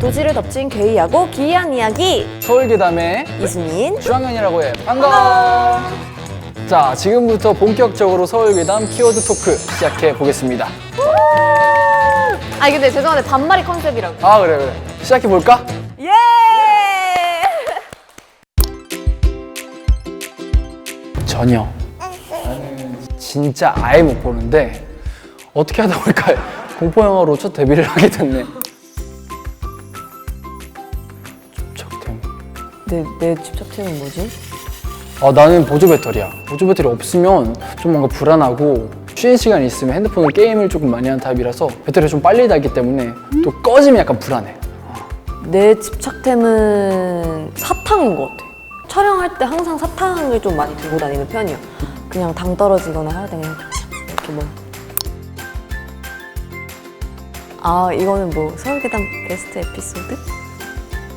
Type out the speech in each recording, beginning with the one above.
도시를 덮친 괴이하고 기이한 이야기 서울계담의 이수민 주황현이라고 해. 반가워. 자, 지금부터 본격적으로 서울괴담 키워드 토크 시작해 보겠습니다. 아니 근데 죄송한데 반말이 컨셉이라고 아, 그래, 그래. 시작해 볼까? 예! 전혀. 진짜 아예 못 보는데 어떻게 하다 보니까 공포 영화로 첫 데뷔를 하게 됐네. 내, 내 집착템은 뭐지? 아, 나는 보조 배터리야. 보조 배터리 없으면 좀 뭔가 불안하고 쉬는 시간 있으면 핸드폰으로 게임을 조금 많이 하는 타입이라서 배터리가 좀 빨리 닳기 때문에 또 꺼지면 약간 불안해. 내 집착템은 사탕인 것 같아 촬영할 때 항상 사탕을 좀 많이 들고 다니는 편이야 그냥 당 떨어지거나 할 때 그냥 이렇게 뭐 아, 이거는 뭐 서울괴담 베스트 에피소드?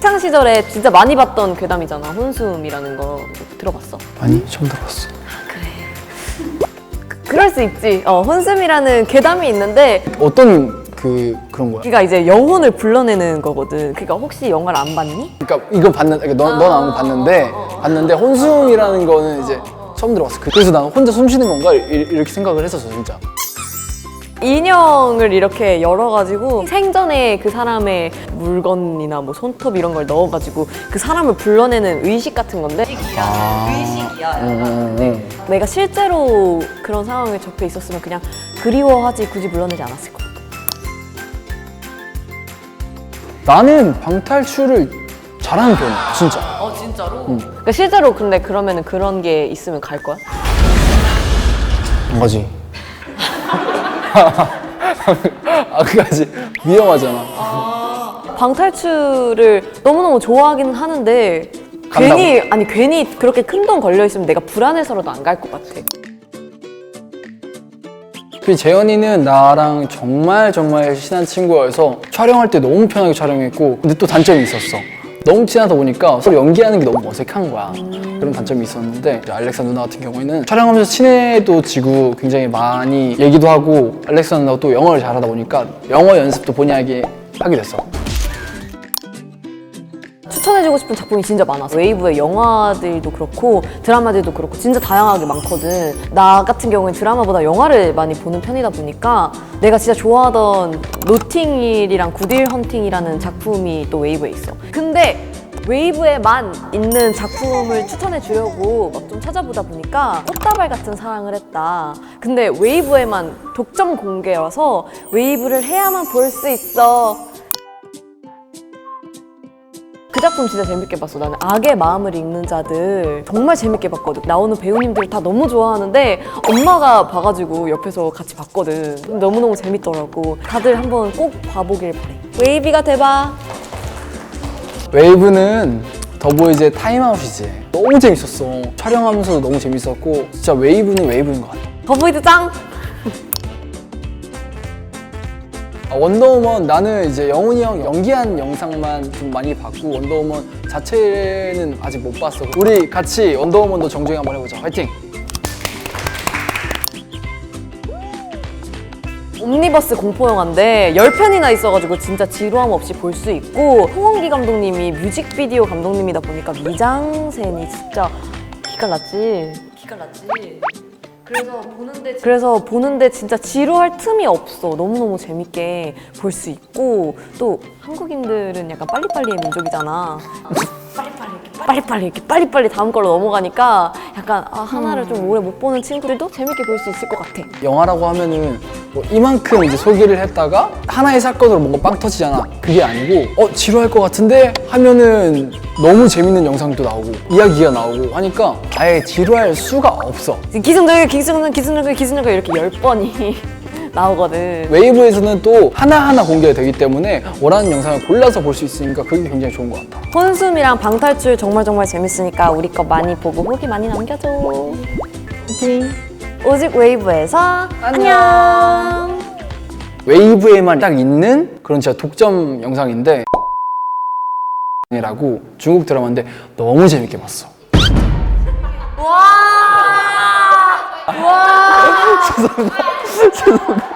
학창 시절에 진짜 많이 봤던 괴담이잖아. 혼숨이라는 거 들어봤어? 아니, 처음 들어봤어. 그럴 수 있지. 어, 혼숨이라는 괴담이 있는데 어떤 그 그런 거야? 그가 이제 영혼을 불러내는 거거든. 그러니까 혹시 영화를 안 봤니? 그러니까 이거 봤는, 그러니까 너, 넌 아무 봤는데 봤는데 혼숨이라는 거는 이제 처음 들어봤어. 그- 그래서 난 혼자 숨 쉬는 건가 이- 이렇게 생각을 했었어 진짜. 인형을 이렇게 열어가지고 생전에 그 사람의 물건이나 뭐 손톱 이런 걸 넣어가지고 그 사람을 불러내는 의식 같은 건데 의식이야. 응, 응. 내가 실제로 그런 상황에 접해 있었으면 그냥 그리워하지 굳이 불러내지 않았을 것 같아. 나는 방탈출을 잘하는 편이야 진짜. 어 진짜로? 그러니까 실제로 근데 그러면은 그런 게 있으면 갈 거야? 안 가지. 아 그가지 위험하잖아. 방탈출을 너무너무 좋아하기는 하는데 간다고? 괜히 아니 괜히 그렇게 큰 돈 걸려 있으면 내가 불안해서라도 안 갈 것 같아. 그 재현이는 나랑 정말 정말 친한 친구여서 촬영할 때 너무 편하게 촬영했고 근데 또 단점이 있었어 너무 친하다 보니까 서로 연기하는 게 너무 어색한 거야. 그런 단점이 있었는데 알렉사 누나 같은 경우에는 촬영하면서 친해도 지고 굉장히 많이 얘기도 하고 알렉사 누나가 또 영어를 잘하다 보니까 영어 연습도 본의 아니게 하게 됐어 추천해주고 싶은 작품이 진짜 많아서. 웨이브의 영화들도 그렇고 드라마들도 그렇고 진짜 다양하게 많거든. 나 같은 경우엔 드라마보다 영화를 많이 보는 편이다 보니까 내가 진짜 좋아하던 노팅힐이랑 굿윌 헌팅이라는 작품이 또 웨이브에 있어. 근데 웨이브에만 있는 작품을 추천해 주려고 막 좀 찾아보다 보니까 꽃다발 같은 사랑을 했다. 근데 웨이브에만 독점 공개여서 웨이브를 해야만 볼 수 있어 작품 진짜 재밌게 봤어. 나는 악의 마음을 읽는 자들 정말 재밌게 봤거든. 나오는 배우님들 다 너무 좋아하는데 엄마가 봐가지고 옆에서 같이 봤거든. 너무너무 재밌더라고. 다들 한번 꼭 봐보길 바래. 웨이비가 대박. 웨이브는 더보이즈 의 타임아웃이지 너무 재밌었어 촬영하면서도 너무 재밌었고 진짜 웨이브는 웨이브인 것 같아 더보이드 짱. 아, 원더우먼 나는 이제 영훈이 형 연기한 영상만 좀 많이 봤고 원더우먼 자체는 아직 못 봤어. 우리 같이 원더우먼도 정주행 한번 해보자. 화이팅! 옴니버스 공포 영화인데 10편이나 있어가지고 진짜 지루함 없이 볼 수 있고 홍원기 감독님이 뮤직비디오 감독님이다 보니까 미장센이 진짜 기가 났지. 기가 났지. 그래서 보는데 그래서 보는데 진짜 지루할 틈이 없어. 너무너무 재밌게 볼 수 있고 또 한국인들은 약간 빨리빨리의 민족이잖아. 빨리빨리 이렇게 빨리빨리 이렇게 빨리빨리 다음 걸로 넘어가니까 약간 아, 하나를 좀 오래 못 보는 친구들도 재밌게 볼 수 있을 것 같아. 영화라고 하면은 뭐 이만큼 이제 소개를 했다가 하나의 사건으로 뭔가 빵 터지잖아. 그게 아니고 어 지루할 것 같은데 하면은 너무 재밌는 영상도 나오고 이야기가 나오고 하니까 아예 지루할 수가 없어. 기승전결 기승전결 기승전결 기승전결 이렇게 열 번이 나오거든. 웨이브에서는 또 하나하나 공개가 되기 때문에 원하는 영상을 골라서 볼 수 있으니까 그게 굉장히 좋은 것 같아. 혼숨이랑 방탈출 정말 정말 재밌으니까 우리 거 많이 보고 후기 많이 남겨줘. 오직 웨이브에서 안녕. 웨이브에만 딱 있는 그런 진짜 독점 영상인데 이라고 중국 드라마인데 너무 재밌게 봤어. 와. 와. 죄송합니다.